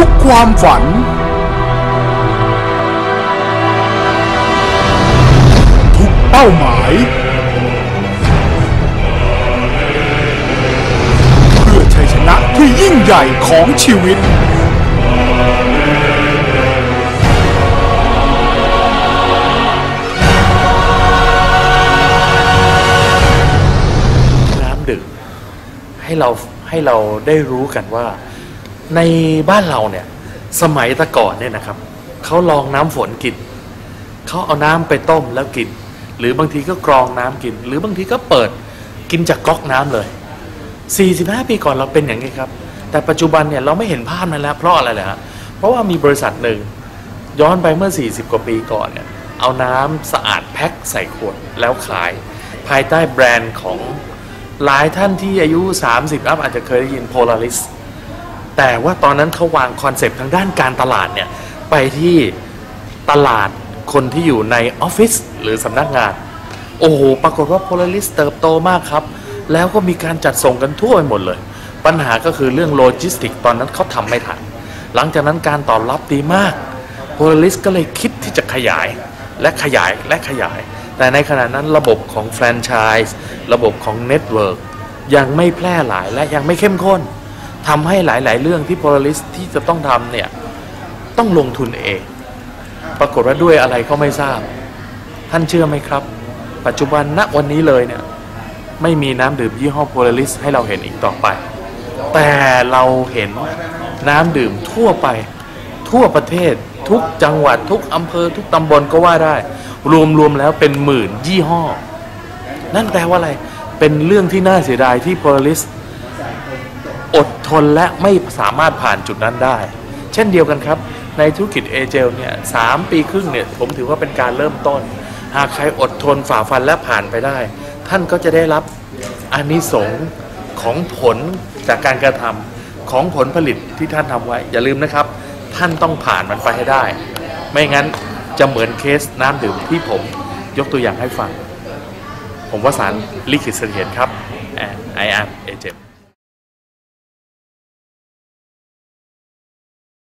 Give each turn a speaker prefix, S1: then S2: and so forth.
S1: ทุกความฝัน ทุกเป้าหมาย เพื่อชัยชนะที่ยิ่งใหญ่ของชีวิต
S2: น้ำดื่มให้เราให้เราได้รู้กันว่า ในบ้านเราเนี่ยสมัยตะก่อนเนี่ยนะครับเขาลองน้ำฝนกินเขาเอาน้ำไปต้มแล้วกิน หรือบางทีก็กรองน้ำกิน หรือบางทีก็เปิดกินจากก๊อกน้ำเลย 45 ปีก่อนเราเป็นอย่างนี้ครับ แต่ปัจจุบันเนี่ยเราไม่เห็นภาพนั้นแล้วเพราะอะไรเลยฮะเพราะว่ามีบริษัทหนึ่งย้อนไปเมื่อ 40 กว่าปีก่อนเนี่ยเอาน้ำสะอาดแพ็คใส่ขวดแล้วขาย ภายใต้แบรนด์ของหลายท่านที่อายุ 30 อัพอาจจะเคยได้ยิน Polaris แต่ว่าตอนนั้นเขาวางคอนเซปต์ทางด้านการตลาดเนี่ยไปที่ตลาดคนที่อยู่ในออฟฟิศหรือสำนักงาน โอ้โห ปรากฏว่า Polaris เติบโตมากครับ แล้วก็มีการจัดส่งกันทั่วไปหมดเลย ปัญหาก็คือเรื่องโลจิสติกตอนนั้นเขาทำไม่ทัน หลังจากนั้นการตอบรับดีมาก Polaris ก็เลยคิดที่จะขยายและขยายและขยาย แต่ในขณะนั้นระบบของแฟรนไชส์ระบบของเน็ตเวิร์กยังไม่แพร่หลายและยังไม่เข้มข้น ทำให้หลาย ๆ เรื่องที่ Polaris ที่จะต้องทำเนี่ย ต้องลงทุนเอง ปรากฏว่าด้วยอะไรก็ไม่ทราบ ท่านเชื่อไหมครับ ปัจจุบันณวันนี้เลยเนี่ย ไม่มีน้ำดื่มยี่ห้อ Polaris ให้เราเห็นอีกต่อไป แต่เราเห็นน้ำดื่มทั่วไป ทั่วประเทศทุกจังหวัดทุกอำเภอทุกตำบลก็ว่าได้ รวม ๆ แล้วเป็นหมื่นยี่ห้อ นั่นแปลว่าอะไรเป็นเรื่องที่น่าเสียดายที่ Polaris อดทนและไม่สามารถผ่านจุดนั้นได้ เช่นเดียวกันครับ ในธุรกิจเอเจลเนี่ยสามปีครึ่งเนี่ยผมถือว่าเป็นการเริ่มต้น หากใครอดทนฝ่าฟันและผ่านไปได้ ท่านก็จะได้รับอานิสงส์ของผลจากการกระทำของผลผลิตที่ท่านทำไว้ อย่าลืมนะครับ ท่านต้องผ่านมันไปให้ได้ ไม่งั้นจะเหมือนเคสน้ำดื่มที่ผมยกตัวอย่างให้ฟัง ผมว่าสารลิขิตเสถียรครับ and I am a g e